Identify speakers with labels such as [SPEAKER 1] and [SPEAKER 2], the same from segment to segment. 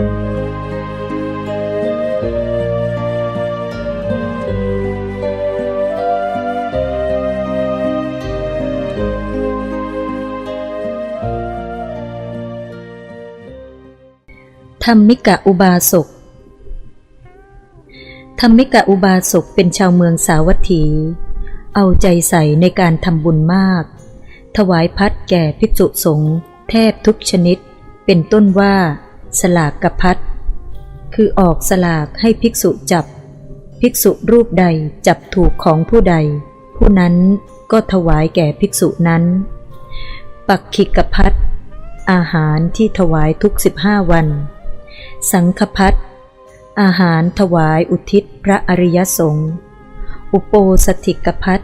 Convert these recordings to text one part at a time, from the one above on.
[SPEAKER 1] ธรรมิกะอุบาสกธรรมิกะอุบาสกเป็นชาวเมืองสาวัตถี เอาใจใส่ในการทำบุญมาก ถวายพัดแก่ภิกษุสงฆ์แทบทุกชนิด เป็นต้นว่า สลากกพัดคือออกสลากให้ภิกษุจับ ภิกษุรูปใดจับถูกของผู้ใด ผู้นั้นก็ถวายแก่ภิกษุนั้น ปักขิกพัดอาหารที่ถวายทุกสิบห้าวัน สังฆพัดอาหารถวายอุทิศพระอริยสงฆ์อุโปสถิกพัด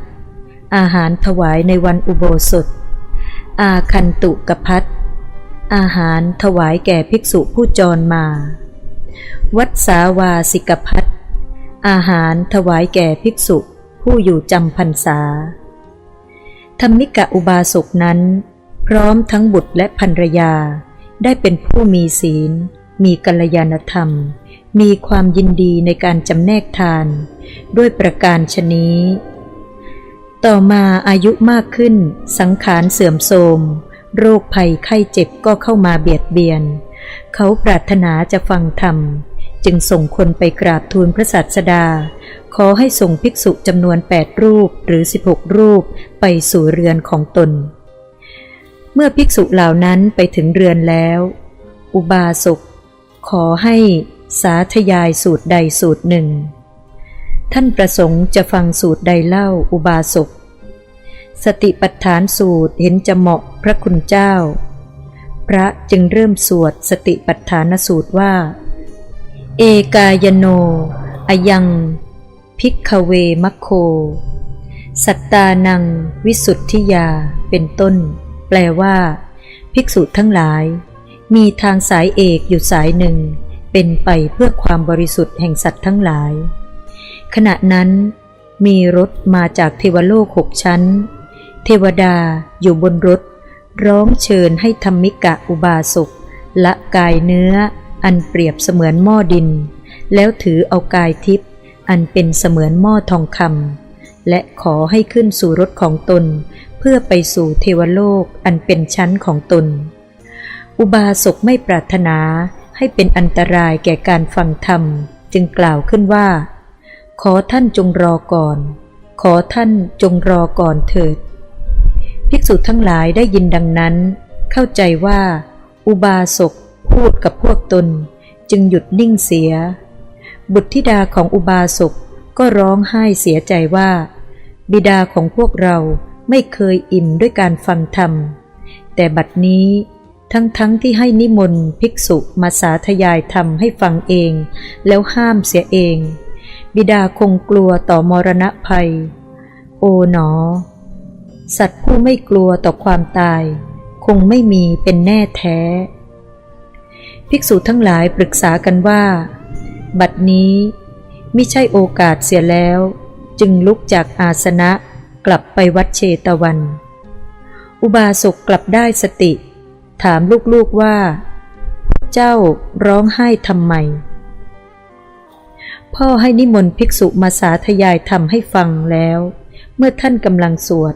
[SPEAKER 1] อาหารถวายในวันอุโบสถ อาคันตุกพัด อาหารถวายแก่ภิกษุผู้จรมา วัดสาวาสิกพัดอาหารถวายแก่ภิกษุผู้อยู่จำพรรษา ธรรมิกะอุบาสกนั้น พร้อมทั้งบุตรและภรรยา ได้เป็นผู้มีศีล มีกัลยาณธรรม มีความยินดีในการจำแนกทาน ด้วยประการชนี้ ต่อมาอายุมากขึ้นสังขารเสื่อมโทรม โรคภัยไข้เจ็บก็เข้ามาเบียดเบียน เขาปรารถนาจะฟังธรรม จึงส่งคนไปกราบทูลพระสัสดา ขอให้ส่งภิกษุจำนวนแปดรูปหรือสิบหกรูปไปสู่เรือนของตน เมื่อภิกษุเหล่านั้นไปถึงเรือนแล้ว อุบาสกขอให้สาธยายสูตรใดสูตรหนึ่ง ท่านประสงค์จะฟังสูตรใดเล่าอุบาสก สติปัฏฐานสูตรเห็นจะเหมาะพระคุณเจ้า พระจึงเริ่มสวดสติปัฏฐานสูตรว่า เอกายโน อยังพิกเวมัคโค สัตตานัง วิสุทธิยา เป็นต้น แปลว่า ภิกษุทั้งหลาย มีทางสายเอกอยู่สายหนึ่ง เป็นไปเพื่อความบริสุทธิ์แห่งสัตว์ทั้งหลาย ขณะนั้น มีรถมาจากเทวโลกหกชั้น เทวดาอยู่บนรถ ร้องเชิญให้ธรรมิกะอุบาสกละกายเนื้อ อันเปรียบเสมือนหม้อดิน แล้วถือเอากายทิพย์อันเป็นเสมือนหม้อทองคำและขอให้ขึ้นสู่รถของตน เพื่อไปสู่เทวโลกอันเป็นชั้นของตน อุบาสกไม่ปรารถนาให้เป็นอันตรายแก่การฟังธรรม จึงกล่าวขึ้นว่า ขอท่านจงรอก่อน ขอท่านจงรอก่อนเถิด ภิกษุทั้งหลายได้ยินดังนั้น เข้าใจว่า อุบาสกพูดกับพวกตน จึงหยุดนิ่งเสีย บุตรธิดาของอุบาสกก็ร้องไห้เสียใจว่า บิดาของพวกเราไม่เคยอิ่มด้วยการฟังธรรม แต่บัดนี้ทั้งๆทที่ให้นิมนต์ภิกษุมาสาธยายธรรมให้ฟังเอง แล้วห้ามเสียเอง บิดาคงกลัวต่อมรณะภัย โอ๋หนอ สัตว์ผู้ไม่กลัวต่อความตาย คงไม่มีเป็นแน่แท้ ภิกษุทั้งหลายปรึกษากันว่า บัดนี้ไม่ใช่โอกาสเสียแล้ว จึงลุกจากอาสนะกลับไปวัดเชตวัน อุบาสกกลับได้สติ ถามลูกๆว่า เจ้าร้องไห้ทำไม พ่อให้นิมนต์ภิกษุมาสาธยายธรรมให้ฟังแล้ว เมื่อท่านกำลังสวด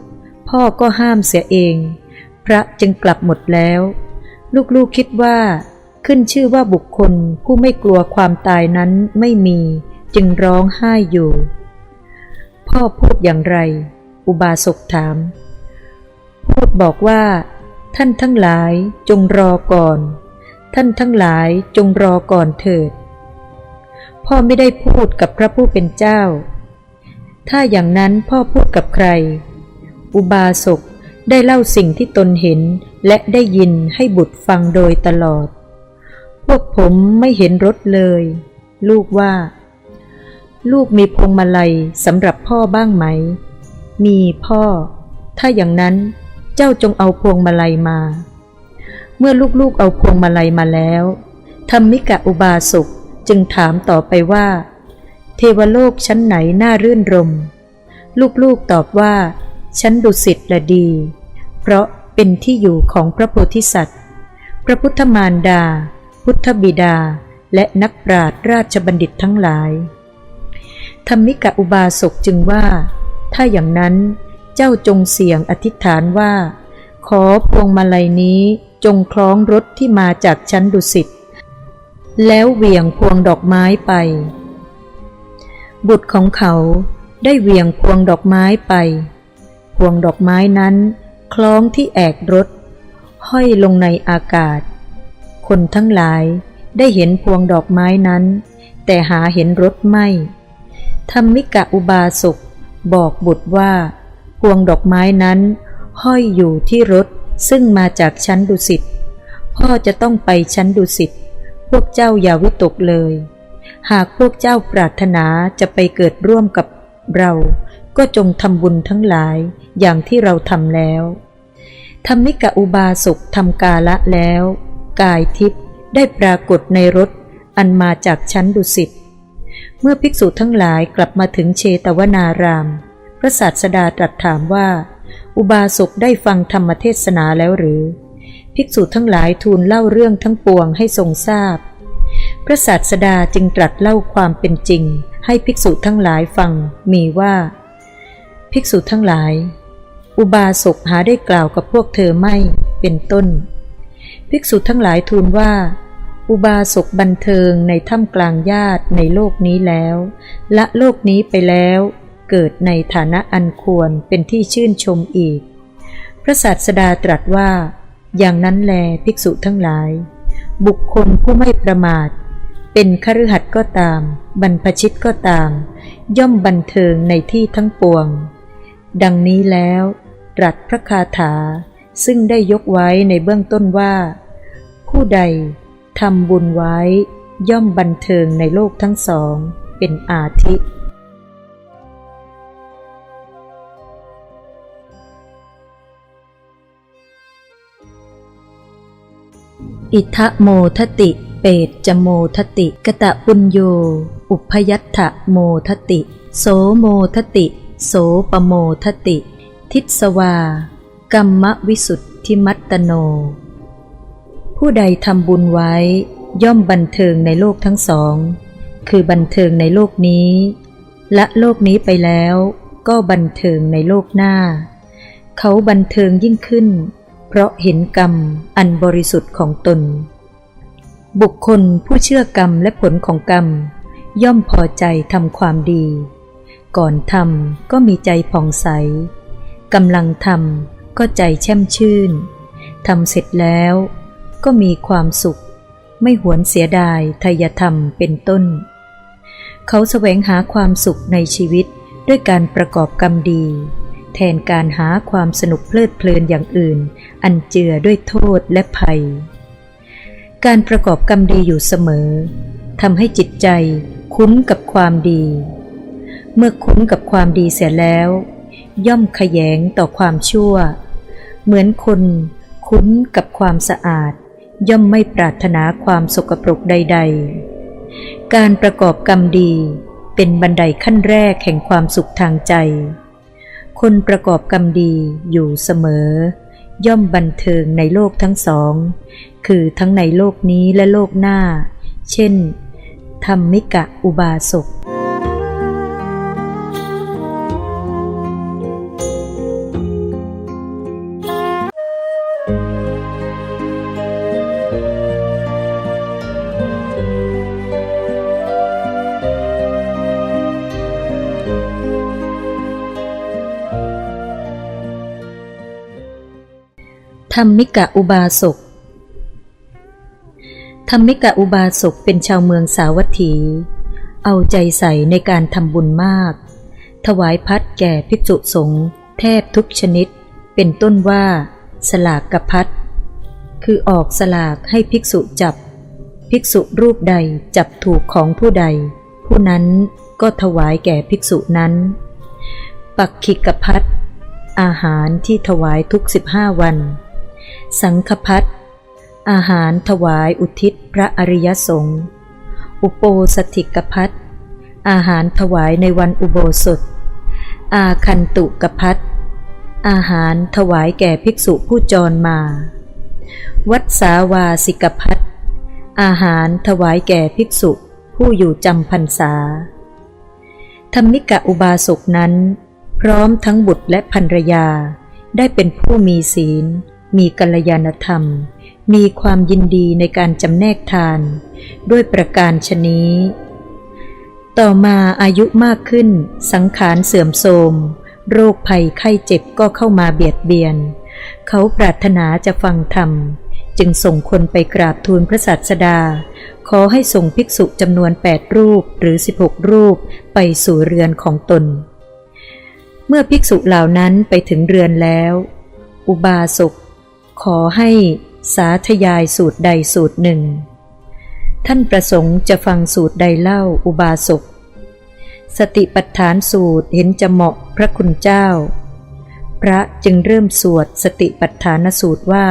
[SPEAKER 1] พ่อก็ห้ามเสียเอง พระจึงกลับหมดแล้ว ลูกๆคิดว่า ขึ้นชื่อว่าบุคคลผู้ไม่กลัวความตายนั้นไม่มีจึงร้องไห้อยู่ พ่อพูดอย่างไร อุบาสกถาม พูดบอกว่า ท่านทั้งหลายจงรอก่อน ท่านทั้งหลายจงรอก่อนเถิด พ่อไม่ได้พูดกับพระผู้เป็นเจ้า ถ้าอย่างนั้นพ่อพูดกับใคร อุบาสกได้เล่าสิ่งที่ตนเห็นและได้ยินให้บุตรฟังโดยตลอด พวกผมไม่เห็นรถเลย ลูกว่า ลูกมีพวงมาลัยสำหรับพ่อบ้างไหม มีพ่อ ถ้าอย่างนั้นเจ้าจงเอาพวงมาลัยมา เมื่อลูกๆเอาพวงมาลัยมาแล้วธรรมิกะอุบาสกจึงถามต่อไปว่า เทวโลกชั้นไหนน่ารื่นรม ลูกๆตอบว่า ชั้นดุสิตละดี เพราะเป็นที่อยู่ของพระโพธิสัตว์ พระพุทธมารดา พุทธบิดา และนักปราชญ์ราชบัณฑิตทั้งหลาย ธรรมิกะอุบาสกจึงว่า ถ้าอย่างนั้นเจ้าจงเสี่ยงอธิษฐานว่า ขอพวงมาลัยนี้จงคล้องรถที่มาจากชั้นดุสิต แล้วเหวี่ยงพวงดอกไม้ไป บุตรของเขาได้เหวี่ยงพวงดอกไม้ไป พวงดอกไม้นั้น คล้องที่แอกรถ ห้อยลงในอากาศ คนทั้งหลายได้เห็นพวงดอกไม้นั้น แต่หาเห็นรถไม่ธรรมิกะอุบาสกบอกบุตรว่า พวงดอกไม้นั้น ห้อยอยู่ที่รถซึ่งมาจากชั้นดุสิตพ่อจะต้องไปชั้นดุสิตพวกเจ้าอย่าวิตกเลย หากพวกเจ้าปรารถนาจะไปเกิดร่วมกับเรา ก็จงทำบุญทั้งหลายอย่างที่เราทำแล้วธรรมิกะอุบาสกทำกาละแล้ว กายทิพย์ได้ปรากฏในรถอันมาจากชั้นดุสิตเมื่อภิกษุทั้งหลายกลับมาถึงเชตวนาราม พระศาสดาตรัสถามว่า อุบาสกได้ฟังธรรมเทศนาแล้วหรือ ภิกษุทั้งหลายทูลเล่าเรื่องทั้งปวงให้ทรงทราบ พระศาสดาจึงตรัสเล่าความเป็นจริง ให้ภิกษุทั้งหลายฟังมีว่า ภิกษุทั้งหลาย อุบาสกหาได้กล่าวกับพวกเธอไม่เป็นต้น ภิกษุทั้งหลายทูลว่า อุบาสกบันเทิงในถ้ำกลางญาติในโลกนี้แล้ว ละโลกนี้ไปแล้ว เกิดในฐานะอันควรเป็นที่ชื่นชมอีก พระศาสดาตรัสว่า อย่างนั้นแลภิกษุทั้งหลาย บุคคลผู้ไม่ประมาท เป็นคฤหัสถ์ก็ตาม บรรพชิตก็ตามย่อมบันเทิงในที่ทั้งปวง ดังนี้แล้วตรัสพระคาถาซึ่งได้ยกไว้ในเบื้องต้นว่า ผู้ใดทำบุญไว้ ย่อมบันเทิงในโลกทั้งสอง เป็นอาทิ อิทะโมทติ เปตจโมทติ กะตะปุญโย อุพยัตถะโมทติ โสโมทติ โสปโมทติ ทิสวากัมมวิสุทธิมัตตโน ผู้ใดทำบุญไว้ย่อมบันเทิงในโลกทั้งสอง คือบันเทิงในโลกนี้ และโลกนี้ไปแล้วก็บันเทิงในโลกหน้า เขาบันเทิงยิ่งขึ้น เพราะเห็นกรรมอันบริสุทธิ์ของตน บุคคลผู้เชื่อกรรมและผลของกรรม ย่อมพอใจทำความดี ก่อนทำก็มีใจผ่องใสกำลังทำก็ใจแช่มชื่นทำเสร็จแล้วก็มีความสุข ไม่หวนเสียดายทายธรรมเป็นต้น เขาแสวงหาความสุขในชีวิตด้วยการประกอบกรรมดี แทนการหาความสนุกเพลิดเพลินอย่างอื่น อันเจือด้วยโทษและภัย การประกอบกรรมดีอยู่เสมอทำให้จิตใจคุ้นกับความดี เมื่อคุ้นกับความดีเสียแล้ว ย่อมขยงต่อความชั่ว เหมือนคนคุ้นกับความสะอาด ย่อมไม่ปรารถนาความสกปรกใด ๆ การประกอบกรรมดีเป็นบันไดขั้นแรกแห่งความสุขทางใจ คนประกอบกรรมดีอยู่เสมอ ย่อมบันเทิงในโลกทั้งสอง คือทั้งในโลกนี้และโลกหน้า เช่นธรรมิกะอุบาสก ธรรมิกะอุบาสกธรรมิกะอุบาสกเป็นชาวเมืองสาวัตถี เอาใจใส่ในการทำบุญมาก ถวายพัดแก่ภิกษุสงฆ์แทบทุกชนิด เป็นต้นว่า สลากกับพัดคือออกสลากให้ภิกษุจับ ภิกษุรูปใดจับถูกของผู้ใด ผู้นั้นก็ถวายแก่ภิกษุนั้น ปักขิกพัดอาหารที่ถวายทุกสิบห้าวัน สังฆพัดอาหารถวายอุทิศพระอริยสงฆ์อุโปสถิกพัดอาหารถวายในวันอุโบสถ อาคันตุกพัดอาหารถวายแก่ภิกษุผู้จรมา วัดสาวาสิกพัดอาหารถวายแก่ภิกษุผู้อยู่จำพรรษา ธรรมิกะอุบาสกนั้น พร้อมทั้งบุตรและภรรยาได้เป็นผู้มีศีล มีกัลยาณธรรม มีความยินดีในการจำแนกทาน ด้วยประการชนี้ ต่อมาอายุมากขึ้น สังขารเสื่อมโทรม โรคภัยไข้เจ็บก็เข้ามาเบียดเบียน เขาปรารถนาจะฟังธรรม จึงส่งคนไปกราบทูลพระสัสดา ขอให้ส่งภิกษุจำนวนแปดรูปหรือสิบหกรูปไปสู่เรือนของตน เมื่อภิกษุเหล่านั้นไปถึงเรือนแล้ว อุบาสก ขอให้สาธยายสูตรใดสูตรหนึ่ง ท่านประสงค์จะฟังสูตรใดเล่าอุบาสก สติปัฏฐานสูตรเห็นจะเหมาะพระคุณเจ้า พระจึงเริ่มสวดสติปัฏฐานสูตรว่า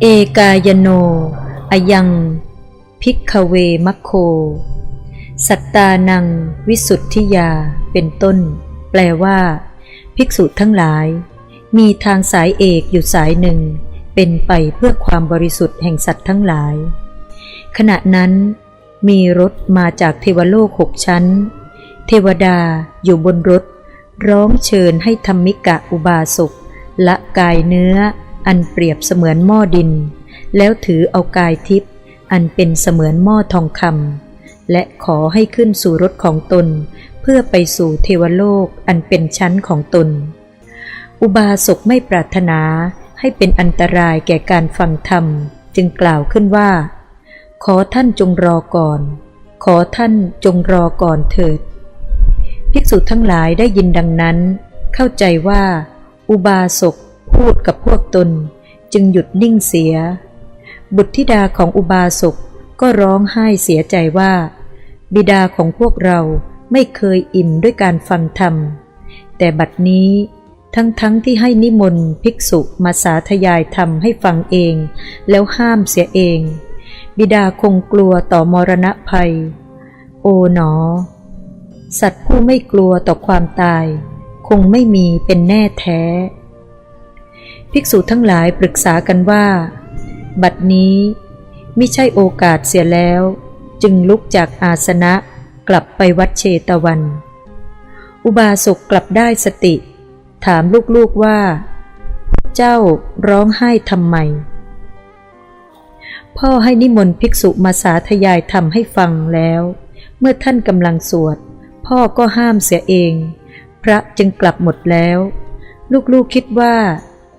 [SPEAKER 1] เอกายโน อยังพิกขเวมัคโค สัตตานัง วิสุทธิยาเป็นต้น แปลว่า ภิกษุทั้งหลาย มีทางสายเอกอยู่สายหนึ่ง เป็นไปเพื่อความบริสุทธิ์แห่งสัตว์ทั้งหลาย ขณะนั้น มีรถมาจากเทวโลกหกชั้น เทวดาอยู่บนรถ ร้องเชิญให้ธรรมิกะอุบาสกละกายเนื้อ อันเปรียบเสมือนหม้อดิน แล้วถือเอากายทิพย์อันเป็นเสมือนหม้อทองคำและขอให้ขึ้นสู่รถของตน เพื่อไปสู่เทวโลกอันเป็นชั้นของตน อุบาสกไม่ปรารถนาให้เป็นอันตรายแก่การฟังธรรม จึงกล่าวขึ้นว่า ขอท่านจงรอก่อน ขอท่านจงรอก่อนเถิด ภิกษุทั้งหลายได้ยินดังนั้น เข้าใจว่า อุบาสกพูดกับพวกตน จึงหยุดนิ่งเสีย บุตรธิดาของอุบาสกก็ร้องไห้เสียใจว่า บิดาของพวกเราไม่เคยอิ่มด้วยการฟังธรรม แต่บัดนี้ ทั้งๆทที่ให้นิมนต์ภิกษุมาสาธยายธรรมให้ฟังเอง แล้วห้ามเสียเอง บิดาคงกลัวต่อมรณะภัย โอ๋หนอ สัตว์ผู้ไม่กลัวต่อความตาย คงไม่มีเป็นแน่แท้ ภิกษุทั้งหลายปรึกษากันว่า บัดนี้ไม่ใช่โอกาสเสียแล้ว จึงลุกจากอาสนะกลับไปวัดเชตวัน อุบาสกกลับได้สติ ถามลูกๆว่า เจ้าร้องไห้ทำไม พ่อให้นิมนต์ภิกษุมาสาธยายธรรมให้ฟังแล้ว เมื่อท่านกำลังสวด พ่อก็ห้ามเสียเอง พระจึงกลับหมดแล้ว ลูกๆคิดว่า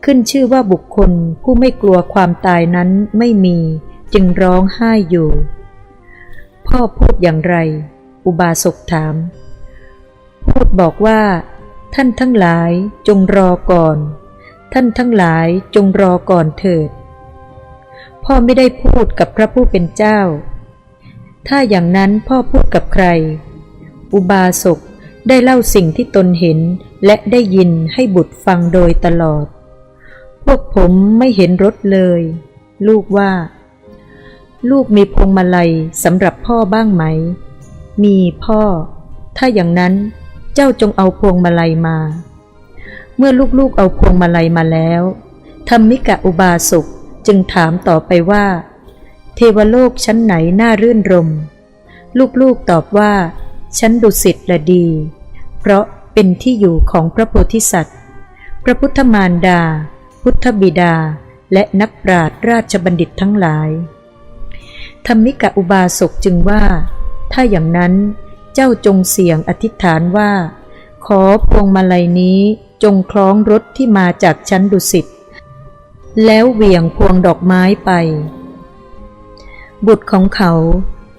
[SPEAKER 1] ขึ้นชื่อว่าบุคคลผู้ไม่กลัวความตายนั้นไม่มี จึงร้องไห้อยู่ พ่อพูดอย่างไร อุบาสกถามพูดบอกว่า ท่านทั้งหลายจงรอก่อน ท่านทั้งหลายจงรอก่อนเถิด พ่อไม่ได้พูดกับพระผู้เป็นเจ้า ถ้าอย่างนั้นพ่อพูดกับใคร อุบาสกได้เล่าสิ่งที่ตนเห็นและได้ยินให้บุตรฟังโดยตลอด พวกผมไม่เห็นรถเลย ลูกว่า ลูกมีพวงมาลัยสำหรับพ่อบ้างไหม มีพ่อ ถ้าอย่างนั้น จ้าจงเอาพวงมาลัยมา เมื่อลูกๆเอาพวงมาลัยมาแล้วธรรมิกะอุบาสกจึงถามต่อไปว่า เทวโลกชั้นไหนน่ารื่นรม ลูกๆตอบว่า ชั้นดุสิตละดี เพราะเป็นที่อยู่ของพระโพธิสัตว์ พระพุทธมารดา พุทธบิดา และนักปราชญ์ราชบัณฑิตทั้งหลายธรรมิกะอุบาสกจึงว่า ถ้าอย่างนั้น เจ้าจงเสี่ยงอธิษฐานว่า ขอพวงมาลัยนี้จงคล้องรถที่มาจากชั้นดุสิต แล้วเหวี่ยงพวงดอกไม้ไป บุตรของเขา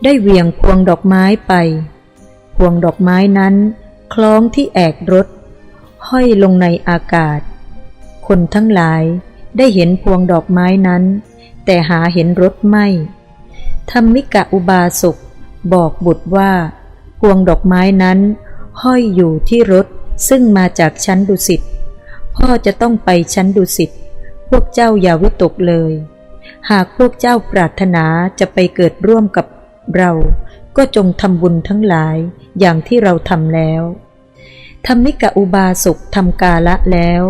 [SPEAKER 1] ได้เหวี่ยงพวงดอกไม้ไป พวงดอกไม้นั้น คล้องที่แอกรถ ห้อยลงในอากาศ คนทั้งหลายได้เห็นพวงดอกไม้นั้น แต่หาเห็นรถไม่ธรรมิกะอุบาสกบอกบุตรว่า พวงดอกไม้นั้น ห้อยอยู่ที่รถซึ่งมาจากชั้นดุสิตพ่อจะต้องไปชั้นดุสิตพวกเจ้าอย่าวิตกเลย หากพวกเจ้าปรารถนาจะไปเกิดร่วมกับเรา ก็จงทำบุญทั้งหลายอย่างที่เราทำแล้วธรรมิกะอุบาสกทำกาละแล้ว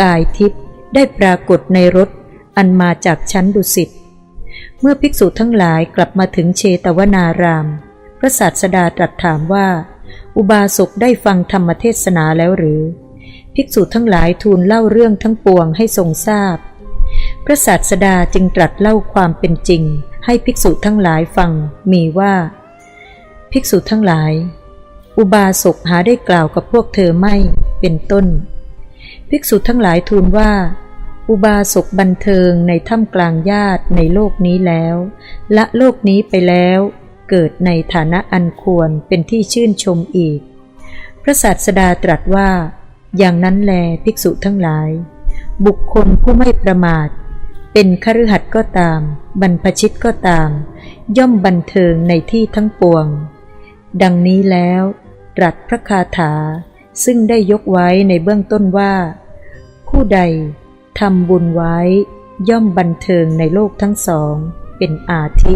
[SPEAKER 1] กายทิพย์ได้ปรากฏในรถอันมาจากชั้นดุสิตเมื่อภิกษุทั้งหลายกลับมาถึงเชตวนาราม พระศาสดาตรัสถามว่า อุบาสกได้ฟังธรรมเทศนาแล้วหรือ ภิกษุทั้งหลายทูลเล่าเรื่องทั้งปวงให้ทรงทราบ พระศาสดาจึงตรัสเล่าความเป็นจริง ให้ภิกษุทั้งหลายฟังมีว่า ภิกษุทั้งหลาย อุบาสกหาได้กล่าวกับพวกเธอไม่เป็นต้น ภิกษุทั้งหลายทูลว่าอุบาสกบันเทิงในถ้ำกลางญาติในโลกนี้แล้ว ละโลกนี้ไปแล้ว เกิดในฐานะอันควรเป็นที่ชื่นชมอีก พระศาสดาตรัสว่า อย่างนั้นแลภิกษุทั้งหลาย บุคคลผู้ไม่ประมาท เป็นคฤหัสถ์ก็ตาม บรรพชิตก็ตาม ย่อมบันเทิงในที่ทั้งปวง ดังนี้แล้วตรัสพระคาถา ซึ่งได้ยกไว้ในเบื้องต้นว่า ผู้ใดทำบุญไว้ย่อมบันเทิงในโลกทั้งสอง เป็นอาทิ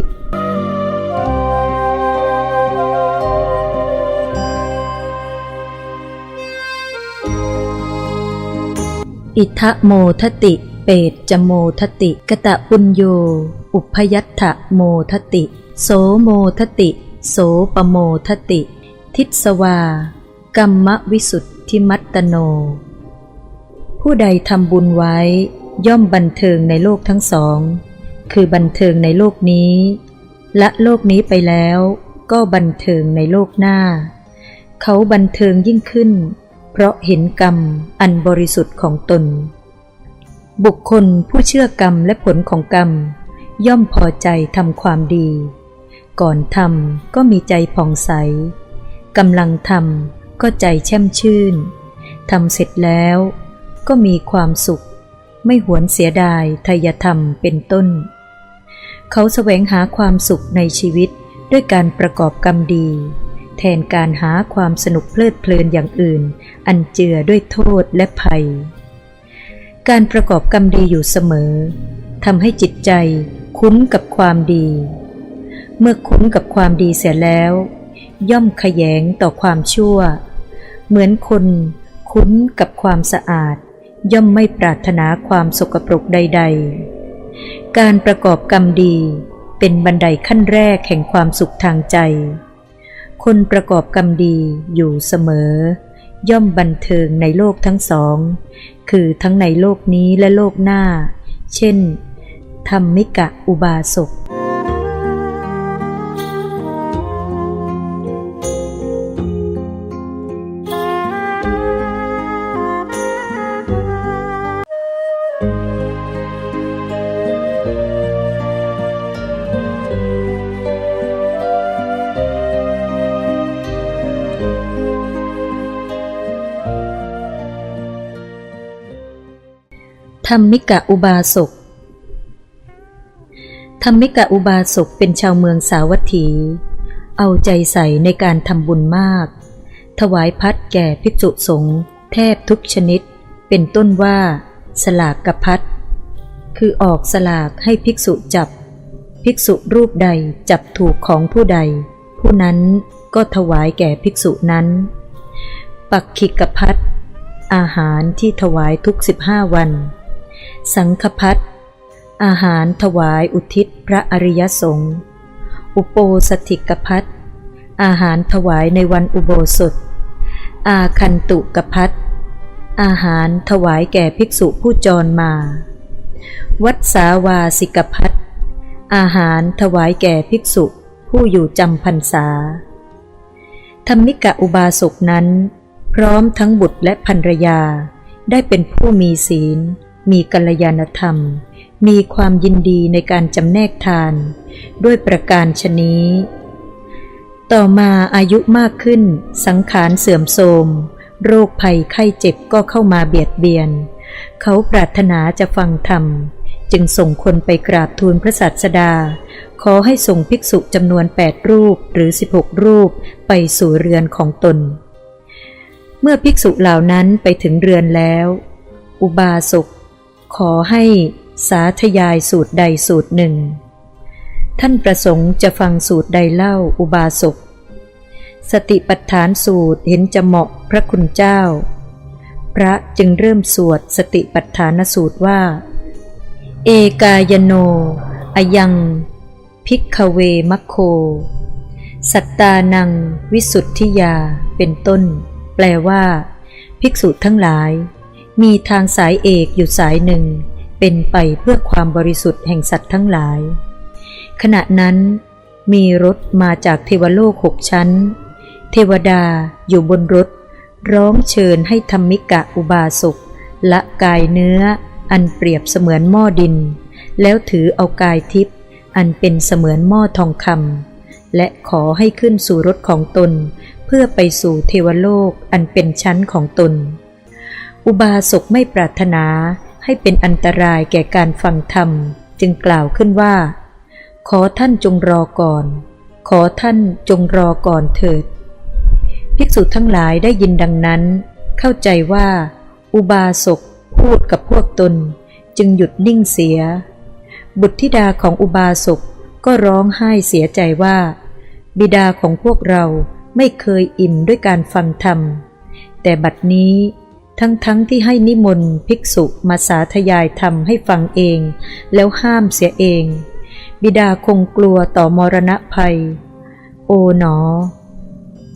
[SPEAKER 1] อิทะโมทติ เปตจโมทติกะตะปุญโย อุพยัตถะโมทติ โสโมทติ โสปโมทติ ทิสวากัมมวิสุทธิมัตตโน ผู้ใดทำบุญไว้ ย่อมบันเทิงในโลกทั้งสอง คือบันเทิงในโลกนี้ และโลกนี้ไปแล้ว ก็บันเทิงในโลกหน้า เขาบันเทิงยิ่งขึ้น เพราะเห็นกรรมอันบริสุทธิ์ของตน บุคคลผู้เชื่อกรรมและผลของกรรม ย่อมพอใจทำความดี ก่อนทำก็มีใจผ่องใสกำลังทำก็ใจแช่มชื่นทำเสร็จแล้วก็มีความสุข ไม่หวนเสียดายทายธรรมเป็นต้น เขาแสวงหาความสุขในชีวิตด้วยการประกอบกรรมดี แทนการหาความสนุกเพลิดเพลินอย่างอื่น อันเจือด้วยโทษและภัย การประกอบกรรมดีอยู่เสมอทำให้จิตใจคุ้นกับความดี เมื่อคุ้นกับความดีเสียแล้ว ย่อมขยงต่อความชั่ว เหมือนคนคุ้นกับความสะอาด ย่อมไม่ปรารถนาความสกปรกใด ๆ การประกอบกรรมดีเป็นบันไดขั้นแรกแห่งความสุขทางใจ คนประกอบกรรมดีอยู่เสมอ ย่อมบันเทิงในโลกทั้งสอง คือทั้งในโลกนี้และโลกหน้า เช่นธรรมิกะอุบาสก รรมิกะอุบาสกธรรมิกะอุบาสกเป็นชาวเมืองสาวัตถี เอาใจใส่ในการทำบุญมาก ถวายพัดแก่ภิกษุสงฆ์แทบทุกชนิด เป็นต้นว่า สลากกพัดคือออกสลากให้ภิกษุจับ ภิกษุรูปใดจับถูกของผู้ใด ผู้นั้นก็ถวายแก่ภิกษุนั้น ปักขิกพัดอาหารที่ถวายทุกสิบห้าวัน สังฆพัดอาหารถวายอุทิศพระอริยสงฆ์ อุโปสถิกพัดอาหารถวายในวันอุโบสถ อาคันตุกพัดอาหารถวายแก่ภิกษุผู้จรมา วัดสาวาสิกพัดอาหารถวายแก่ภิกษุผู้อยู่จำพรรษา ธรรมิกะอุบาสกนั้น พร้อมทั้งบุตรและภรรยาได้เป็นผู้มีศีล มีกัลยาณธรรม มีความยินดีในการจำแนกทาน ด้วยประการชนี้ ต่อมาอายุมากขึ้น สังขารเสื่อมโทรม โรคภัยไข้เจ็บก็เข้ามาเบียดเบียน เขาปรารถนาจะฟังธรรม จึงส่งคนไปกราบทูลพระสัสดา ขอให้ส่งภิกษุจำนวนแปดรูปหรือสิบหกรูปไปสู่เรือนของตน เมื่อภิกษุเหล่านั้นไปถึงเรือนแล้ว อุบาสก ขอให้สาธยายสูตรใดสูตรหนึ่ง ท่านประสงค์จะฟังสูตรใดเล่าอุบาสก สติปัฏฐานสูตรเห็นจะเหมาะพระคุณเจ้า พระจึงเริ่มสวดสติปัฏฐานสูตรว่า เอกายโน อยังพิกขเวมัคโค สัตตานัง วิสุทธิยา เป็นต้น แปลว่า ภิกษุทั้งหลาย มีทางสายเอกอยู่สายหนึ่ง เป็นไปเพื่อความบริสุทธิ์แห่งสัตว์ทั้งหลาย ขณะนั้นมีรถมาจากเทวโลกหกชั้น เทวดาอยู่บนรถ ร้องเชิญให้ธรรมิกะอุบาสกละกายเนื้อ อันเปรียบเสมือนหม้อดิน แล้วถือเอากายทิพย์อันเป็นเสมือนหม้อทองคำและขอให้ขึ้นสู่รถของตน เพื่อไปสู่เทวโลกอันเป็นชั้นของตน อุบาสกไม่ปรารถนาให้เป็นอันตรายแก่การฟังธรรม จึงกล่าวขึ้นว่า ขอท่านจงรอก่อน ขอท่านจงรอก่อนเถิด ภิกษุทั้งหลายได้ยินดังนั้น เข้าใจว่า อุบาสกพูดกับพวกตน จึงหยุดนิ่งเสีย บุตรธิดาของอุบาสกก็ร้องไห้เสียใจว่า บิดาของพวกเราไม่เคยอิ่มด้วยการฟังธรรม แต่บัดนี้ ทั้งๆทที่ให้นิมนต์ภิกษุมาสาธยายธรรมให้ฟังเอง แล้วห้ามเสียเอง บิดาคงกลัวต่อมรณะภัย โอ๋หนอ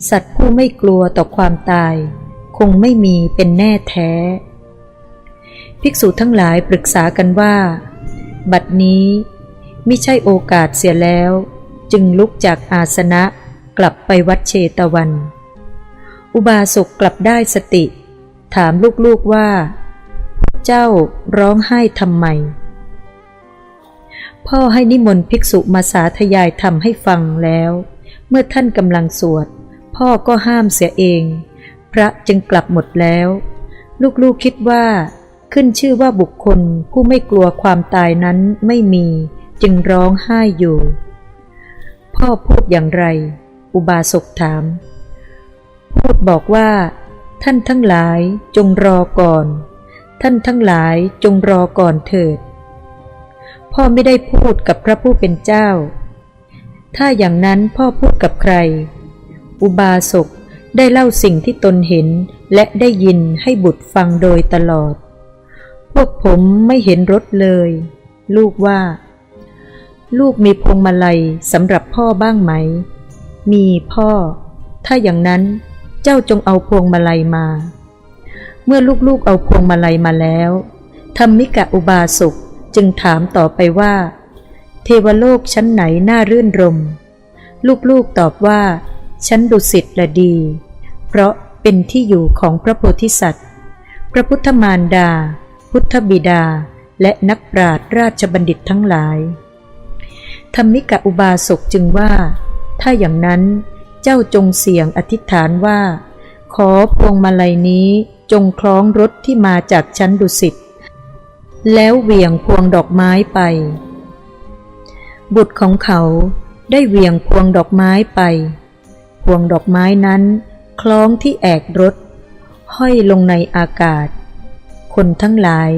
[SPEAKER 1] สัตว์ผู้ไม่กลัวต่อความตาย คงไม่มีเป็นแน่แท้ ภิกษุทั้งหลายปรึกษากันว่า บัดนี้มิใช่โอกาสเสียแล้ว จึงลุกจากอาสนะกลับไปวัดเชตวัน อุบาสกกลับได้สติ ถามลูกๆว่า เจ้าร้องไห้ทำไม พ่อให้นิมนต์ภิกษุมาสาธยายธรรมให้ฟังแล้ว เมื่อท่านกำลังสวด พ่อก็ห้ามเสียเอง พระจึงกลับหมดแล้ว ลูกๆคิดว่า ขึ้นชื่อว่าบุคคลผู้ไม่กลัวความตายนั้นไม่มี จึงร้องไห้อยู่ พ่อพูดอย่างไร อุบาสกถามพูดบอกว่า ท่านทั้งหลายจงรอก่อน ท่านทั้งหลายจงรอก่อนเถิด พ่อไม่ได้พูดกับพระผู้เป็นเจ้า ถ้าอย่างนั้นพ่อพูดกับใคร อุบาสกได้เล่าสิ่งที่ตนเห็นและได้ยินให้บุตรฟังโดยตลอด พวกผมไม่เห็นรถเลย ลูกว่า ลูกมีพวงมาลัยสำหรับพ่อบ้างไหม มีพ่อ ถ้าอย่างนั้น เจ้าจงเอาพวงมาลัยมา เมื่อลูกๆเอาพวงมาลัยมาแล้วธรรมิกะอุบาสกจึงถามต่อไปว่า เทวโลกชั้นไหนน่ารื่นรม ลูกๆตอบว่าชั้นดุสิตละดี เพราะเป็นที่อยู่ของพระโพธิสัตว์ พระพุทธมารดา พุทธบิดา และนักปราชญ์ราชบัณฑิตทั้งหลายธรรมิกะอุบาสกจึงว่า ถ้าอย่างนั้น เจ้าจงเสี่ยงอธิษฐานว่า ขอพวงมาลัยนี้จงคล้องรถที่มาจากชั้นดุสิต แล้วเหวี่ยงพวงดอกไม้ไป บุตรของเขาได้เหวี่ยงพวงดอกไม้ไป พวงดอกไม้นั้น คล้องที่แอกรถ ห้อยลงในอากาศ คนทั้งหลาย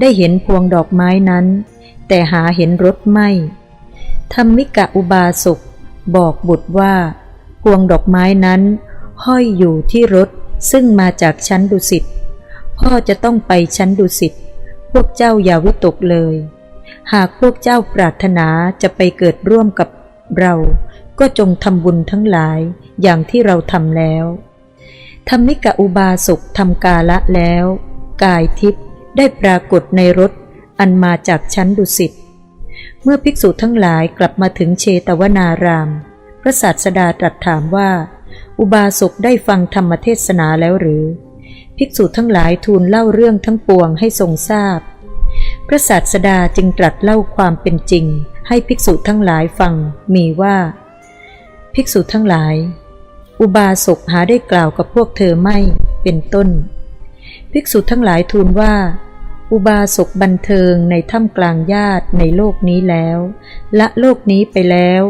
[SPEAKER 1] ได้เห็นพวงดอกไม้นั้น แต่หาเห็นรถไม่ธรรมิกะอุบาสกบอกบุตรว่า พวงดอกไม้นั้น ห้อยอยู่ที่รถซึ่งมาจากชั้นดุสิตพ่อจะต้องไปชั้นดุสิตพวกเจ้าอย่าวิตกเลย หากพวกเจ้าปรารถนาจะไปเกิดร่วมกับเรา ก็จงทำบุญทั้งหลายอย่างที่เราทำแล้วธรรมิกะอุบาสกทำกาละแล้ว กายทิพย์ได้ปรากฏในรถอันมาจากชั้นดุสิตเมื่อภิกษุทั้งหลายกลับมาถึงเชตวนาราม พระศาสดาตรัสถามว่า อุบาสกได้ฟังธรรมเทศนาแล้วหรือ ภิกษุทั้งหลายทูลเล่าเรื่องทั้งปวงให้ทรงทราบ พระศาสดาจึงตรัสเล่าความเป็นจริง ให้ภิกษุทั้งหลายฟังมีว่า ภิกษุทั้งหลาย อุบาสกหาได้กล่าวกับพวกเธอไม่เป็นต้น ภิกษุทั้งหลายทูลว่าอุบาสกบันเทิงในถ้ำกลางญาติในโลกนี้แล้ว ละโลกนี้ไปแล้ว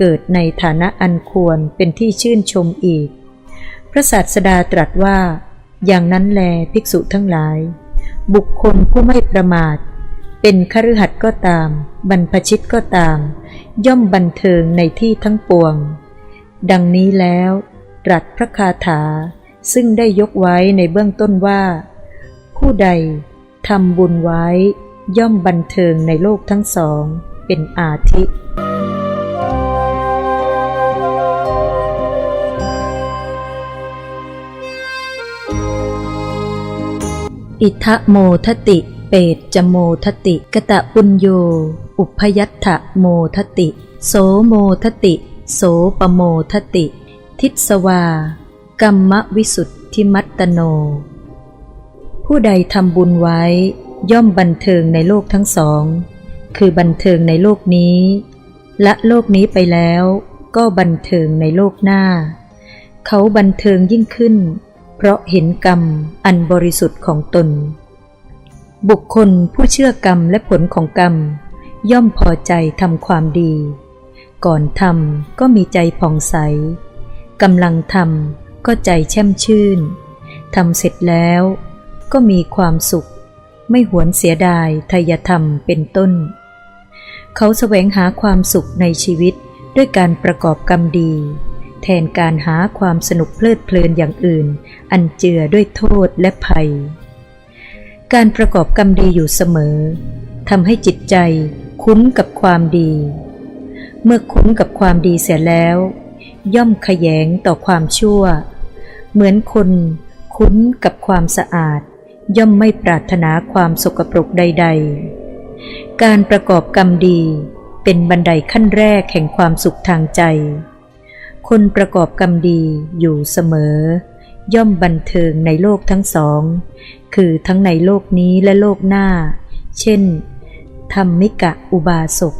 [SPEAKER 1] เกิดในฐานะอันควรเป็นที่ชื่นชมอีก พระศาสดาตรัสว่า อย่างนั้นแลภิกษุทั้งหลาย บุคคลผู้ไม่ประมาท เป็นคฤหัสถ์ก็ตาม บรรพชิตก็ตาม ย่อมบันเทิงในที่ทั้งปวง ดังนี้แล้วตรัสพระคาถา ซึ่งได้ยกไว้ในเบื้องต้นว่า ผู้ใดทำบุญไว้ย่อมบันเทิงในโลกทั้งสอง เป็นอาทิ อิทะโมทติ เปตจโมทติ กตะปุญโย อุพยัตถะโมทติ โสโมทติ โสปโมทติ ทิสวากัมมวิสุทธิมัตตโน ผู้ใดทำบุญไว้ ย่อมบันเทิงในโลกทั้งสอง คือบันเทิงในโลกนี้ และโลกนี้ไปแล้ว ก็บันเทิงในโลกหน้า เขาบันเทิงยิ่งขึ้น เพราะเห็นกรรมอันบริสุทธิ์ของตน บุคคลผู้เชื่อกรรมและผลของกรรม ย่อมพอใจทำความดี ก่อนทำก็มีใจผ่องใสกำลังทำก็ใจแช่มชื่นทำเสร็จแล้วก็มีความสุข ไม่หวนเสียดายทายธรรมเป็นต้น เขาแสวงหาความสุขในชีวิตด้วยการประกอบกรรมดี แทนการหาความสนุกเพลิดเพลินอย่างอื่น อันเจือด้วยโทษและภัย การประกอบกรรมดีอยู่เสมอทำให้จิตใจคุ้นกับความดี เมื่อคุ้นกับความดีเสียแล้ว ย่อมขยงต่อความชั่ว เหมือนคนคุ้นกับความสะอาด ย่อมไม่ปรารถนาความสกปรกใด ๆ การประกอบกรรมดีเป็นบันไดขั้นแรกแห่งความสุขทางใจ คนประกอบกรรมดีอยู่เสมอ ย่อมบันเทิงในโลกทั้งสอง คือทั้งในโลกนี้และโลกหน้า เช่นธรรมิกะอุบาสก